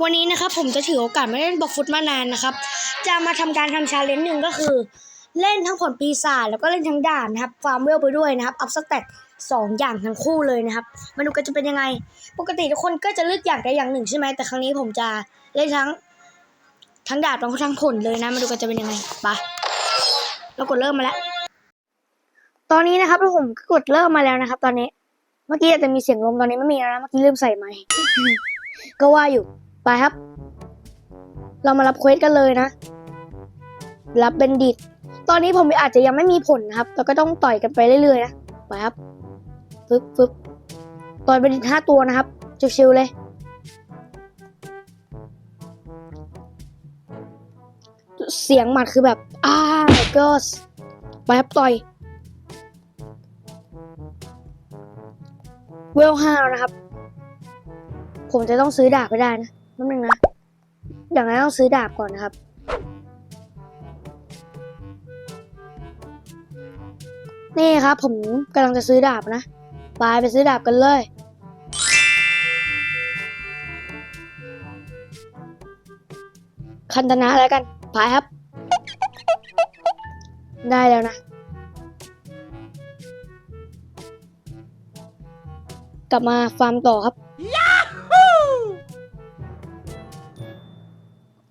วันนี้นะครับผมจะถือโอกาสไม่เล่นบล็อกฟุตมานานนะครับ จะมาทำการทำชาเลนจ์หนึ่งก็คือ เล่นทั้งผลปีศาจแล้วก็เล่นทั้งด่านนะครับฟาร์มเวลไปด้วยนะครับอัพสเตตสองอย่างทั้งคู่เลยนะครับมาดูกันจะเป็นยังไง ปกติทุกคนก็จะเลือกอย่างใดอย่างหนึ่งใช่ไหมแต่ครั้งนี้ผมจะเล่นทั้งทั้งดาบแล้วก็ทั้งผลเลยนะมาดูกันจะเป็นยังไงไปเรากดเริ่มมาแล้ว ตอนนี้นะครับผมก็กดเริ่มมาแล้วนะครับ ตอนนี้ เมื่อกี้อาจจะมีเสียงลมตอนนี้ไม่มีแล้วนะเมื่อกี้ลืมใส่ไมค์ก็ว่าอยู่ ไปครับ เรามารับเควสกันเลยนะ รับเบนดิต ตอนนี้ผมอาจจะยังไม่มีผลนะครับ แต่ก็ต้องต่อยกันไปเรื่อยๆนะ ไปครับ ฟึบฟึบต่อยเบนดิตห้าตัวนะครับ ชิวๆเลย เสียงหมัดคือแบบอ้าก็ไปครับต่อยเวลห้าแล้วนะครับ ผมจะต้องซื้อดาบไปได้นะ นิดนึงนะ อย่างนั้นต้องซื้อดาบก่อนนะครับ นี่ครับ ผมกำลังจะซื้อดาบนะไปไปซื้อดาบกันเลยคันธนะแล้วกันไปครับ ได้แล้วนะกลับมาฟาร์มต่อครับ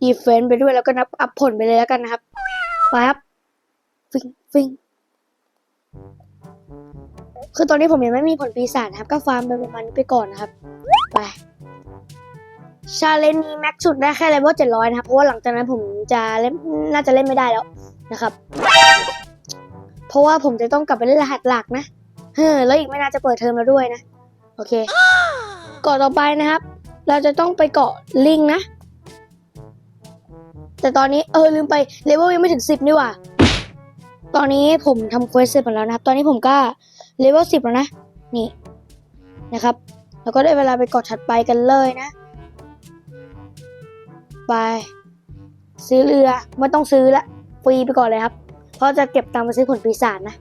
ดีเฟนต์ไปด้วยแล้วก็นับอัพผลไปเลยแล้วกันนะครับไปครับฟิงฟิงคือตอนนี้ผมยังไม่มีผลปีศาจนะครับ ก็ฟาร์มไปประมาณนี้ไปก่อนนะครับ ไปชาเลนจ์นี้แม็กสุดได้แค่เลเวลเจ็ดร้อยนะครับ เพราะว่าหลังจากนั้นผมจะเล่นน่าจะเล่นไม่ได้แล้วนะครับ เพราะว่าผมจะต้องกลับไปเล่นรหัสหลักนะเฮ้อแล้วอีกไม่น่าจะเปิดเทอมแล้วด้วยนะ โอเคเกาะต่อไปนะครับ เราจะต้องไปเกาะลิงนะ แต่ตอนนี้เออลืมไปเลเวลยังไม่ถึงสิบนี่หว่า ตอนนี้ผมทำเควสเสร็จหมดแล้วนะครับ ตอนนี้ผมก็เลเวลสิบแล้วนะ นี่นะครับ แล้วก็ได้เวลาไปเกาะถัดไปกันเลยนะ ไป ซื้อเรือไม่ต้องซื้อละฟรีไปก่อนเลยครับ เพราะจะเก็บตังค์มาซื้อผลปีศาจนะ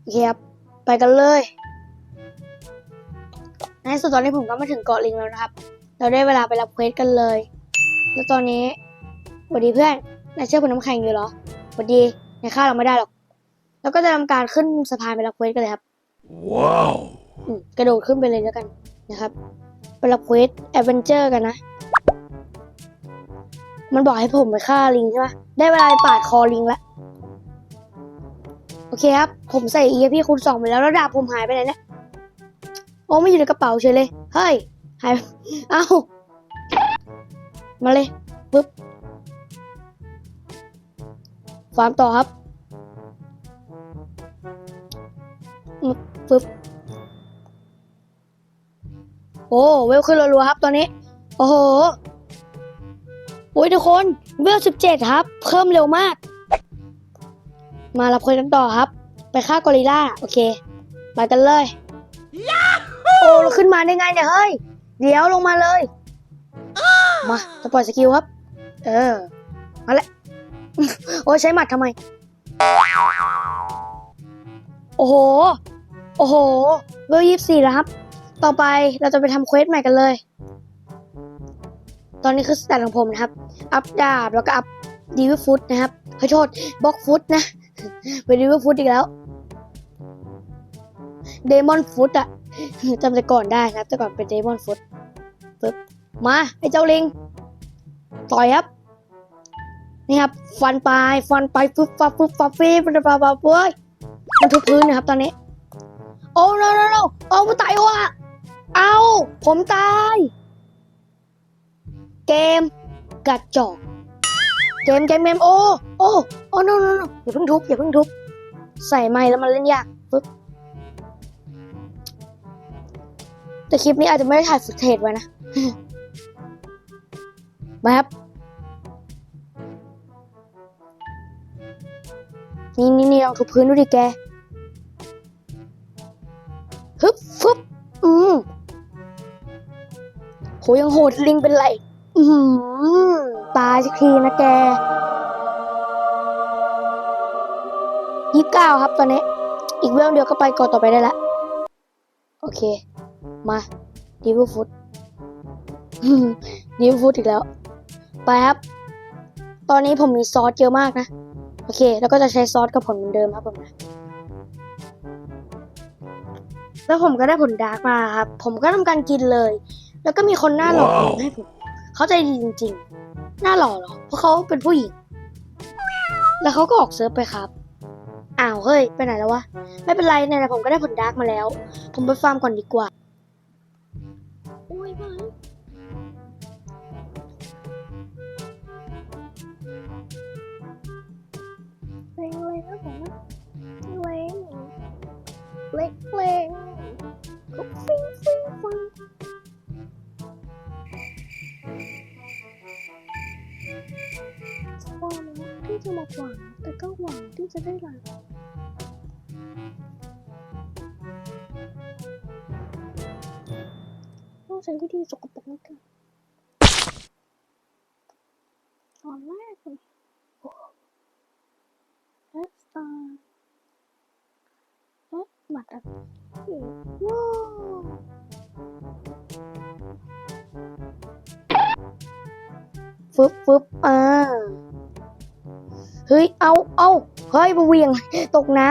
โอเคครับ ไปกันเลยในที่สุดตอนนี้ผมก็มาถึงเกาะลิงแล้วนะครับ เราได้เวลาไปรับเควสกันเลย แล้วตอนนี้สวัสดีเพื่อนนายเชื่อผมน้ำแข็งอยู่เหรอสวัสดีนายฆ่าเราไม่ได้หรอก แล้วก็จะทำการขึ้นสะพานไปรับเควสกันเลยครับ Wow. อืมกระโดดขึ้นไปเลยแล้วกันนะครับไปรับเควสแอดเวนเจอร์กันนะ มันบอกให้ผมไปฆ่าลิงใช่ปะได้เวลาไปปาดคอลิงละโอเคครับ ผมใส่ EFP คูณสองไปแล้วแล้วดาบผมหายไปไหนเนี่ย โอ้ไม่อยู่ในกระเป๋าเฉยเลย เฮ้ย หายเอ้ามาเลยปึ๊บฟาร์มต่อครับอืมปึ๊บโอ้เวลขึ้นรัวๆครับตอนนี้ โอ้โหโอ้ยทุกคนเวลสิบเจ็ดครับ เพิ่มเร็วมาก มารับคนกันต่อครับ ไปฆ่ากอริลล่าโอเค ไปกันเลย โอ้เราขึ้นมาได้ไงเนี่ยเฮ้ย เดี๋ยวลงมาเลย มาจะปล่อยสกิลครับ เออ มาแล้วโอ้ยใช้หมัดทำไม โอ้โห โอ้โหเวลยี่สี่แล้วครับ ต่อไปเราจะไปทำเควสใหม่กันเลย ตอนนี้คือสแตทของผมนะครับ อัพดาบแล้วก็อัพดีวิฟุตนะครับขอโทษบล็อกฟุตนะเป็นดีวิฟุตอีกแล้ว เดมอนฟุตอะ จำแต่ก่อนได้นะครับ แต่ก่อนเป็นเดมอนฟุตปึ๊บมาไอ้เจ้าลิง ต่อยครับ นี่ครับ ฟันปลายฟันไปฟึบฟับฟึบฟับฟีบฟับฟับฟับเว้ยมันทุบพื้นนะครับตอนนี้ โอ้ no no no เอามตายว่ะเอาผมตาย เกมกระจอกเกมเกมเกมโอ้โอ้โอ้ no no no อย่าเพิ่งทุบอย่าเพิ่งทุบ ใส่ไม้แล้วมันเล่นยากปึ๊บ แต่คลิปนี้อาจจะไม่ได้ถ่ายฟุตเทจไว้นะ มาครับ นี่นี่นี่ลองทุบพื้นดูดิแกฮึบฟึบอืมโหยังโหดลิงเป็นไร อือหือตายสักทีนะแกยี่สิบเก้าครับตอนนี้ อีกเรื่องเดียวก็ไปก่อนต่อไปได้ละ โอเค มาดีฟูฟุตดีฟูฟุตอีกแล้ว ไปครับ ตอนนี้ผมมีซอสเยอะมากนะ โอเค แล้วก็จะใช้ซอสกับผลเหมือนเดิมครับผมนะแล้วผมก็ได้ผลดาร์กมาครับ ผมก็ทำการกินเลย แล้วก็มีคนหน้าหล่อว้าวให้ผมเขาใจดีจริง ๆ หน้าหล่อเหรอ เพราะเขาเป็นผู้หญิง แล้วเขาก็ออกเซิร์ฟไปครับ อ้าวเฮ้ย ไปไหนแล้ววะ ไม่เป็นไรเนี่ยนะผมก็ได้ผลดาร์กมาแล้ว ผมไปฟาร์มก่อนดีกว่า เล็กเล็ก็ฟิงฟิงฟังความรักที่จะมาหวังแต่ก็หวังที่จะได้รักต้องใช้วิธีสกปรกนิดนึงตอนแรกเลยแอสตาร์แอสหมัดอะ ว้ฟึบฟึบอ่า เฮ้ย เอาเอาเฮ้ยมาเวียง ตกน้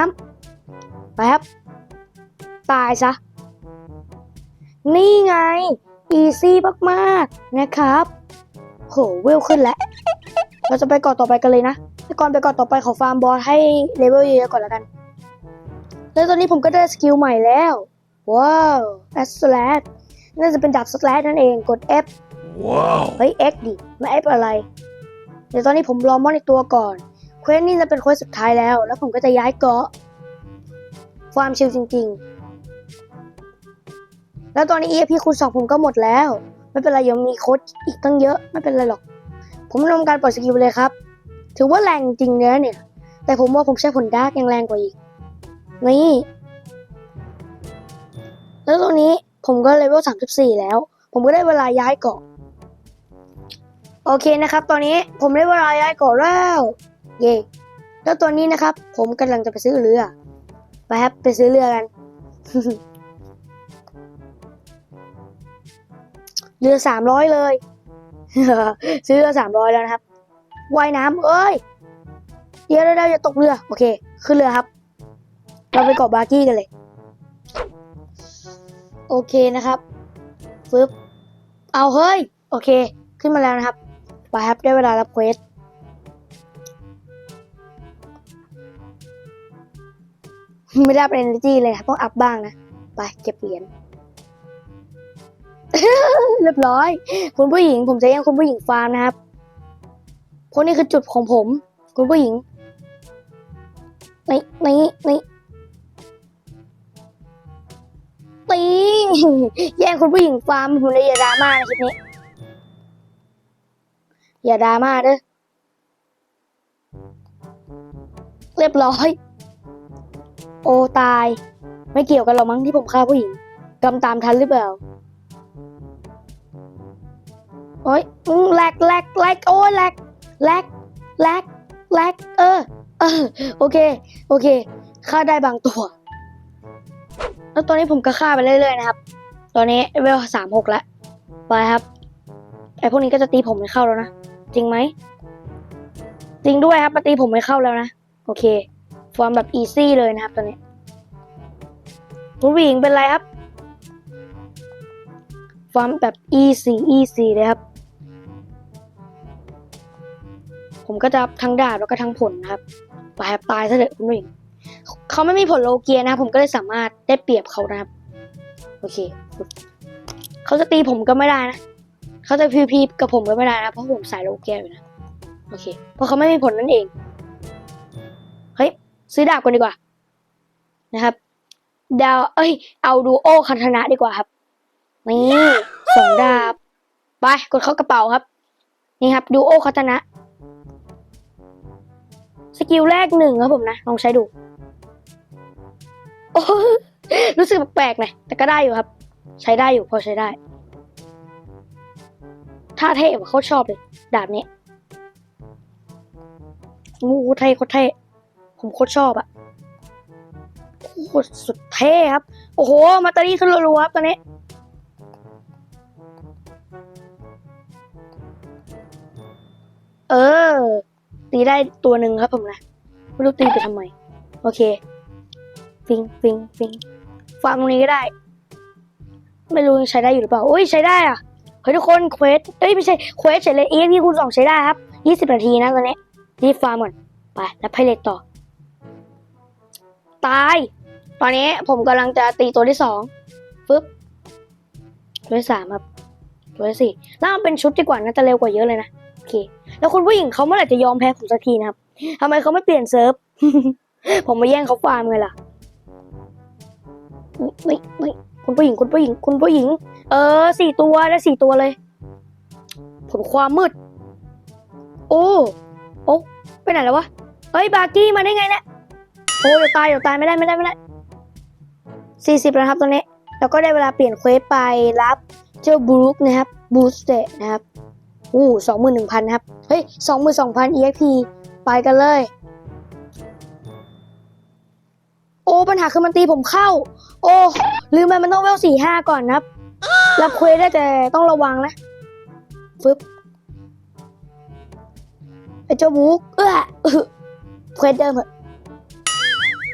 ำแป๊บ ตายซะ นี่ไง อีซี่มากๆ นะครับ โห เวลขึ้นแล้ว เราจะไปกาะต่อไปกันเลยนะแต่ก่อนไปกาะต่อไปขอฟาร์มบอสให้เลเวลเยอะๆก่อนแล้วกัน แล้วตอนนี้ผมก็ได้สกิลใหม่แล้ว ว้าวแอสแลดน่าจะเป็นดาบสแลดนั่นเองกด F Wow. เฮ้ย X ดิไม่ F อะไร เดี๋ยวตอนนี้ผมรอมอนในตัวก่อนเควสนี่จะเป็นเควสสุดท้ายแล้ว แล้วผมก็จะย้ายเกาะฟาร์มชิลจริง ๆ แล้วตอนนี้ EXP คูณสองผมก็หมดแล้ว ไม่เป็นไรยังมีโค้ดอีกตั้งเยอะไม่เป็นไรหรอก ผมทำการปล่อยสกิลไปเลยครับ ถือว่าแรงจริงเนื้อเนี่ย แต่ผมว่าผมใช้ผลดาร์กยังแรงกว่าอีก นี่แล้วตรงนี้ผมก็เลเวล34แล้ว ผมก็ได้เวลาย้ายเกาะ โอเคนะครับ ตอนนี้ผมได้เวลาย้ายเกาะแล้ว เย่แล้วตอนนี้นะครับ ผมกำลังจะไปซื้อเรือไปครับไปซื้อเรือกัน เรือสามร้อยเลย ซื้อเรือสามร้อยแล้วนะครับว่ายน้ำเอ้ย เดี๋ยวเราจะตกเรือ โอเค ขึ้นเรือครับ เราไปเกาะบาร์กี้กันเลย โอเคนะครับฟึบเอาเฮ้ย โอเค ขึ้นมาแล้วนะครับไปครับได้เวลารับเควสไม่ได้รับ energy เลยครับต้องอัพบ้างนะ ไปเก็บเหรียญเรียบร้อย คุณผู้หญิง ผมจะย่งคุณผู้หญิงฟาร์มนะครับเพราะนี่คือจุดของผม คุณผู้หญิงในี่นี่นี่ ตี แย่งคุณผู้หญิงฟาร์มผมเลยอย่าดราม่าในคลิปนี้ อย่าดราม่าเด้อเรียบร้อย โอตาย ไม่เกี่ยวกันหรอกมั้งที่ผมฆ่าผู้หญิงกำตามทันหรือเปล่าโอ้ยแลกแลกแลกโอ้ยแลกแลกแลกแลกเออ เออ โอเค โอเค ฆ่าได้บางตัว แล้วตอนนี้ผมก็ฆ่าไปเรื่อยๆนะครับ ตอนนี้เวลสามหกแล้วไปครับ ไอพวกนี้ก็จะตีผมไม่เข้าแล้วนะ จริงไหม จริงด้วยครับมาตีผมไม่เข้าแล้วนะ โอเค ฟอร์มแบบอีซี่เลยนะครับตอนนี้คุณผู้หญิงเป็นไรครับ ฟอร์มแบบ easy easy เลยครับ ผมก็จะทั้งดาบแล้วก็ทั้งผลนะครับ ไปครับตายซะเถอะคุณผู้หญิง เขาไม่มีผลโลเกียนะ ผมก็เลยสามารถได้เปรียบเขานะครับ โอเค เขาจะตีผมก็ไม่ได้นะ เขาจะพีพีกับผมก็ไม่ได้นะ เพราะผมสายโลเกียอยู่นะ โอเค เพราะเขาไม่มีผลนั่นเอง เฮ้ย ซื้อดาบกันดีกว่า นะครับ ดาว เอ้ย เอาดูโอคันธนะดีกว่าครับ นี่สองดาบ ไป กดเข้ากระเป๋าครับ นี่ครับ ดูโอคันธนะสกิลแรกหนึ่งครับผมนะ ลองใช้ดู โอ้รู้สึกแปลกๆหน่ยแต่ก็ได้อยู่ครับ ใช้ได้อยู่พอใช้ได้ท่าเท่กว่เขาชอบเลยดาบนี้งูเท่โคตรเท่ผมโคตรชอบอะโคตรสุดเท่ครับ โอ้โห มาตานี่ขึ้นรัวๆครับตอนนี้เออ ตีได้ตัวหนึ่งครับผมนะ ไม่รู้ตีไปทำไม โอเค ฟิงฟิงฟิงฟาร์มตรงนี้ก็ได้ ไม่รู้ยังใช้ได้อยู่หรือเปล่าโอ้ยใช้ได้อะเฮ้ยทุกคนเควสเอ้ยไม่ใช่เควสเฉยเลยเอ็พีคูณสองใช้ได้ครับยี่สิบนาทีนะตอนนี้รีบฟาร์มก่อนไปแล้วไพเรตต่อ ตาย ตอนนี้ผมกำลังจะตีตัวที่สองฟึบตัวที่สามครับตัวที่สี่แล้วมันเป็นชุดดีกว่าน่าจะเร็วกว่าเยอะเลยนะโอเค แล้วคุณผู้หญิงเขาเมื่อไหร่จะยอมแพ้ผมสักทีนะครับทำไมเขาไม่เปลี่ยนเซิร์ฟผมมาแย่งเขาฟาร์มไงล่ะ ไม่ไม่คุณผู้หญิงคุณผู้หญิง คุณผู้หญิง เออสี่ตัวได้สี่ตัวเลย ผลความมืด โอ้โอ้ไปไหนแล้ววะเฮ้ยบาร์กี้มาได้ไงเนี่ยโอ้เดี๋ยวตายเดี๋ยวตายไม่ได้ไม่ได้ไม่ได้สี่สิบแล้วครับตรงนี้แล้วก็ได้เวลาเปลี่ยนเควสไปรับเจ้าบรูคนะครับบูสเตนะครับอู้สองหมื่นหนึ่งพันครับ เฮ้ยสองหมื่นสองพัน EXP ไปกันเลยาคือมันตีผมเข้า โอ้ลืมไปมันต้องเวลสี่ห้าก่อนนะครับรับเควสได้แต่ต้องระวังนะฟึบไอ้เจ้าบุ๊กเอื้อเควสเดิมเหอะ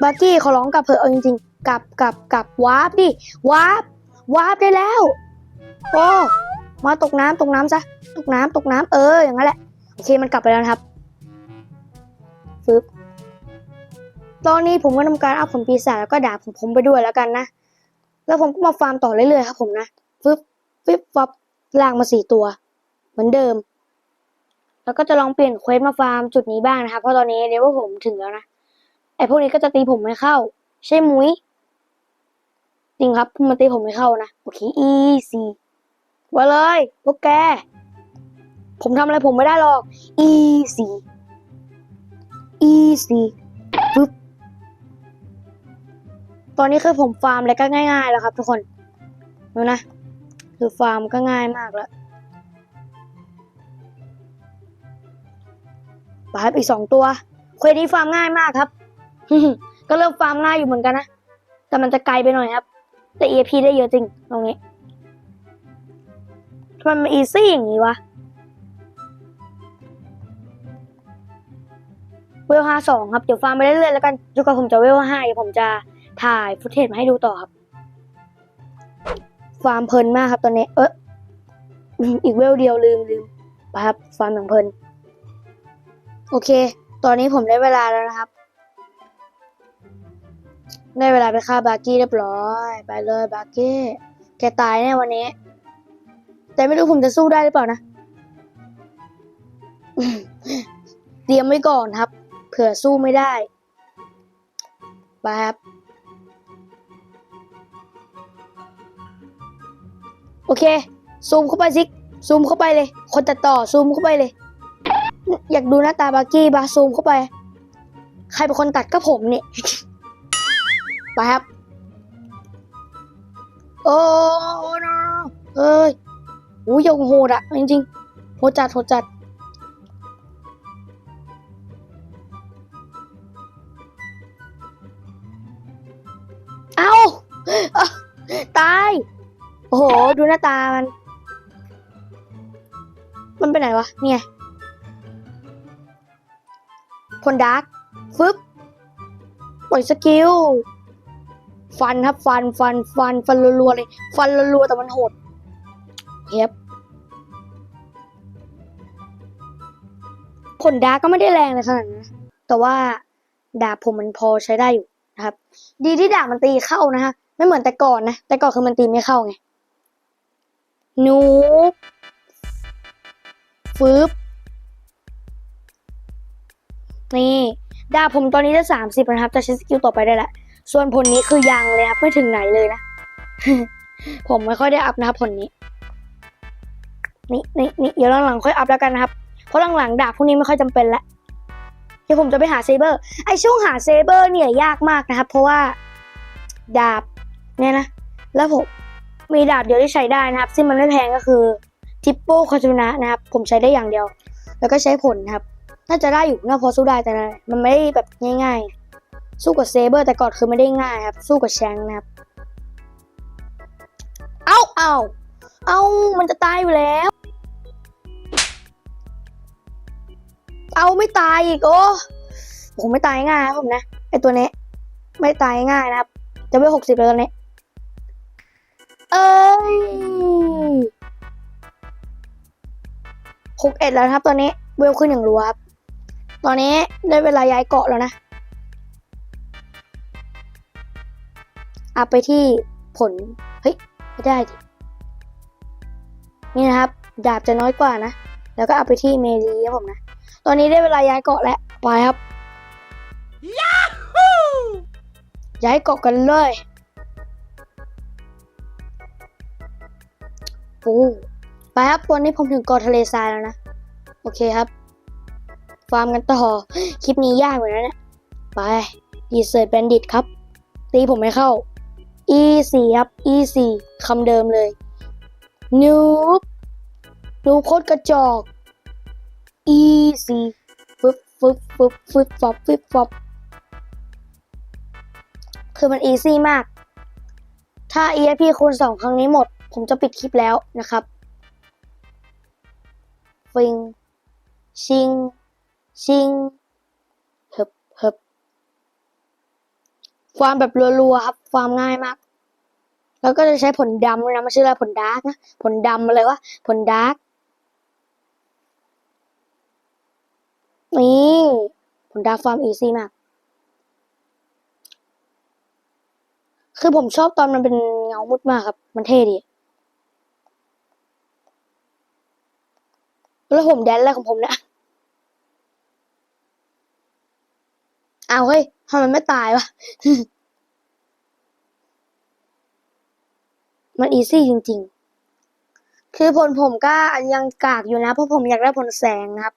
บักกี้ขอร้องกลับเถอะเอาจริงๆกลับกลับกลับวาร์ปดิวาร์ปวาร์ปได้แล้วโอ้มาตกน้ำตกน้ำซะตกน้ำตกน้ำเอออย่างนั้นแหละโอเคมันกลับไปแล้วครับฟึบ ตอนนี้ผมก็ทำการเอาผลปีศาจแล้วก็ดาบของผมไปด้วยแล้วกันนะ แล้วผมก็มาฟาร์มต่อเรื่อยๆครับผมนะฟึบฟึบฟับลากมาสี่ตัว เหมือนเดิม แล้วก็จะลองเปลี่ยนเควสมาฟาร์มจุดนี้บ้างนะครับเพราะตอนนี้เดี๋ยวว่าผมถึงแล้วนะไอพวกนี้ก็จะตีผมไม่เข้า ใช่มุ้ยจริงครับมันตีผมไม่เข้านะโอเคอีซีมาเลยพวกแก ผมทำอะไรผมไม่ได้หรอกอีซีอีซีปึ๊บ ตอนนี้คือผมฟาร์มอะไรก็ง่าย ๆ แล้วครับ ทุกคนดูนะ คือฟาร์มก็ง่ายมากแล้วบาร์อีกสองตัวเควสนี้ฟาร์มง่ายมากครับ ก็เริ่มฟาร์มง่ายอยู่เหมือนกันนะ แต่มันจะไกลไปหน่อยครับ แต่ EP ได้เยอะจริงตรงนี้ทำไมมันอีซี่อย่างนี้วะเวลห้าสองครับ เดี๋ยวฟาร์มไปเรื่อยๆแล้วกันจนกว่าผมจะเวลห้าเดี๋ยวผมจะ ถ่ายฟุตเทจมาให้ดูต่อครับฟาร์มเพลินมากครับตอนนี้ เอออืมอีกเวลเดียวลืมลืมไปครับฟาร์มอย่างเพลินโอเค ตอนนี้ผมได้เวลาแล้วนะครับ ได้เวลาไปฆ่าบาร์กี้เรียบร้อย ไปเลยบาร์กี้แกตายแน่วันนี้ แต่ไม่รู้ผมจะสู้ได้หรือเปล่านะเตรียมไว้ก่อนครับ เผื่อสู้ไม่ได้ไปครับ โอเค ซูมเข้าไปซิซูมเข้าไปเลย คนตัดต่อซูมเข้าไปเลย อยากดูหน้าตาบาร์กี้บาซูมเข้าไป ใครเป็นคนตัดก็ผมเนี่ยไปครับ โอ้โนเอ้ยอู้ยงโหดอะจริงๆโหดจัดโหดจัด โอ้โห ดูหน้าตามัน มันไปไหนวะ เนี่ยพลดาร์กฟึบปล่อยสกิล ฟันครับ ฟัน ฟัน ฟัน ฟันรัวๆเลย ฟันรัวๆแต่มันโหดเฮ็บผลดาร์กก็ไม่ได้แรงเลยขนาดนั้นแต่ว่าดาบผมมันพอใช้ได้อยู่นะครับ ดีที่ดาบมันตีเข้านะฮะ ไม่เหมือนแต่ก่อนนะ แต่ก่อนคือมันตีไม่เข้าไง นูบฟึบนี่ดาบผมตอนนี้จะสามสิบนะครับ จะใช้สกิลต่อไปได้ละ ส่วนผลนี้คือยังเลยครับ ไม่ถึงไหนเลยนะ ผมไม่ค่อยได้อัพนะครับผลนี้ นี่นี่นี่เดี๋ยวหลังๆค่อยอัพแล้วกันนะครับ เพราะหลังๆดาบพวกนี้ไม่ค่อยจำเป็นละเดี๋ยวผมจะไปหาเซเบอร์ ไอช่วงหาเซเบอร์เนี่ยยากมากนะครับ เพราะว่าดาบเนี่ยนะ แล้วผม มีดาบเดียวที่ใช้ได้นะครับ ซึ่งมันไม่แพงก็คือทิปโป้คาจูนะนะครับ ผมใช้ได้อย่างเดียว แล้วก็ใช้ผลนะครับ น่าจะได้อยู่น่าพอสู้ได้แต่มันไม่ได้แบบง่าย ๆ สู้กับเซเบอร์แต่ก่อนคือไม่ได้ง่ายครับ สู้กับแชงนะครับ เอ้าเอ้าเอ้ามันจะตายอยู่แล้ว เอาไม่ตายอีกโอ้ผมไม่ตายง่ายครับผมนะไอตัวนี้ไม่ตายง่ายนะครับ จะไม่หกสิบแล้วตอนนี้ เอ้ยหกเอ็ดแล้วนะครับ ตอนนี้เวลขึ้นอย่างรัวครับ ตอนนี้ได้เวลาย้ายเกาะแล้วนะอัพไปที่ผล เฮ้ย ไม่ได้ดิ นี่นะครับ ดาบจะน้อยกว่านะ แล้วก็เอาไปที่เมลีครับผมนะ ตอนนี้ได้เวลาย้ายเกาะแล้ว ไปครับย้ายเกาะกันเลย โอ้ไปครับวันนี้ผมถึงเกาะทะเลทรายแล้วนะ โอเคครับ ฟาร์มกันต่อ คลิปนี้ยากเหมือนกันนะ ไปดีเซอร์แบนดิตครับ ตีผมไม่เข้า e สี่ครับ e สี่คำเดิมเลยนูบนูโคตรกระจอก e สี่ฟึบฟึบฟึบฟึบฟอบฟึบฟอบคือมันอีซี่มาก ถ้า EIP คูณสองครั้งนี้หมด ผมจะปิดคลิปแล้วนะครับ ฟิง ชิง ชิงเฮิบเฮิบฟามแบบรัวๆครับฟามง่ายมาก แล้วก็จะใช้ผลดำด้วยนะไม่ใช่อะไรผลดาร์กนะ ผลดำอะไรวะ ผลดาร์ก นี่ผลดาร์กฟาร์มอีซี่มาก คือผมชอบตอนมันเป็นเงามุดมากครับ มันเท่ดี แล้วผมแดนอะไรของผมเนี่ยเอาเฮ้ยทำไมไม่ตายวะ มันอีซี่จริง ๆ คือผลผมก็ยังกากอยู่นะ เพราะผมอยากได้ผลแสงนะครับ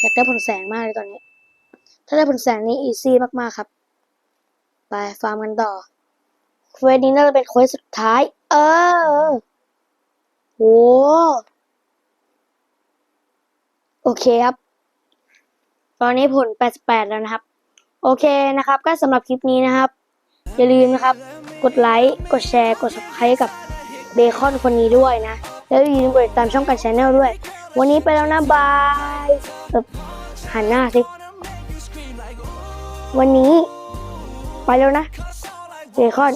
อยากได้ผลแสงมากเลยตอนนี้ ถ้าได้ผลแสงนี่อีซี่มากๆครับ ไปฟาร์มกันต่อ เควสนี้น่าจะเป็นเควสสุดท้าย เออโห โอเคครับ ตอนนี้ผล 88 แล้วนะครับ โอเคนะครับ ก็สำหรับคลิปนี้นะครับ อย่าลืมนะครับ กดไลค์กดแชร์ กด subscribe กับเบคอนคนนี้ด้วยนะ แล้วอย่าลืมกดติดตามช่องกันชาแนลด้วย วันนี้ไปแล้วนะบายหันหน้าสิ วันนี้ ไปแล้วนะเบคอน